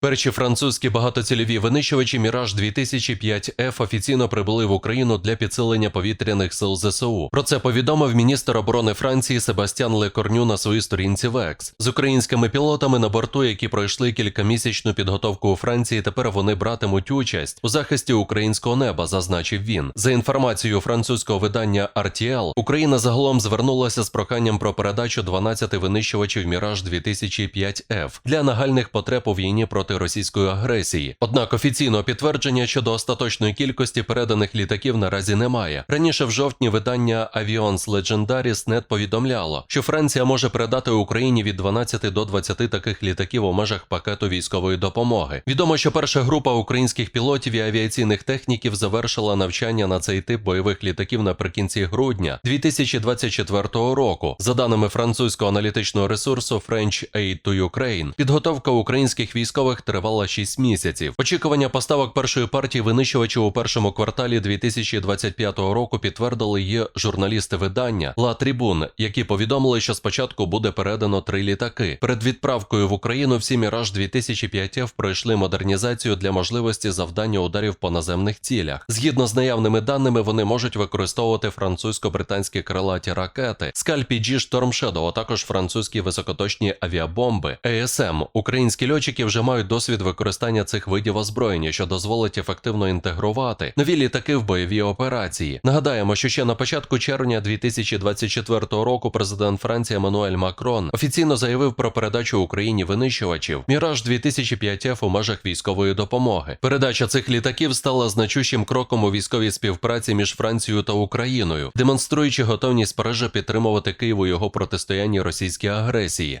Перші французькі багатоцільові винищувачі Міраж 2005 f офіційно прибули в Україну для підсилення повітряних сил ЗСУ. Про це повідомив міністр оборони Франції Себастьян Лекорню на своїй сторінці в Екс. з українськими пілотами на борту, які пройшли кількамісячну підготовку у Франції. Тепер вони братимуть участь у захисті українського неба, зазначив він. За інформацією французького видання RTL, Україна загалом звернулася з проханням про передачу 12 винищувачів Міраж 2005 f для нагальних потреб у війні проти російської агресії. Однак офіційного підтвердження щодо остаточної кількості переданих літаків наразі немає. Раніше в жовтні видання Avions Legendaris Net повідомляло, що Франція може передати Україні від 12 до 20 таких літаків у межах пакету військової допомоги. Відомо, що перша група українських пілотів і авіаційних техніків завершила навчання на цей тип бойових літаків наприкінці грудня 2024 року. За даними французького аналітичного ресурсу French Aid to Ukraine, підготовка українських військових тривала 6 місяців. Очікування поставок першої партії винищувачів у першому кварталі 2025 року підтвердили її журналісти видання La Tribune, які повідомили, що спочатку буде передано три літаки. Перед відправкою в Україну всі Міраж 2005 f пройшли модернізацію для можливості завдання ударів по наземних цілях. Згідно з наявними даними, вони можуть використовувати французько-британські крилаті ракети, Скальпі G Storm Shadow, а також французькі високоточні авіабомби. ЕСМ. Українські льотчики вже мають досвід використання цих видів озброєння, що дозволить ефективно інтегрувати нові літаки в бойові операції. Нагадаємо, що ще на початку червня 2024 року президент Франції Еммануель Макрон офіційно заявив про передачу Україні винищувачів Міраж 2005 f у межах військової допомоги. Передача цих літаків стала значущим кроком у військовій співпраці між Францією та Україною, демонструючи готовність Парижа підтримувати Київ у його протистоянні російській агресії.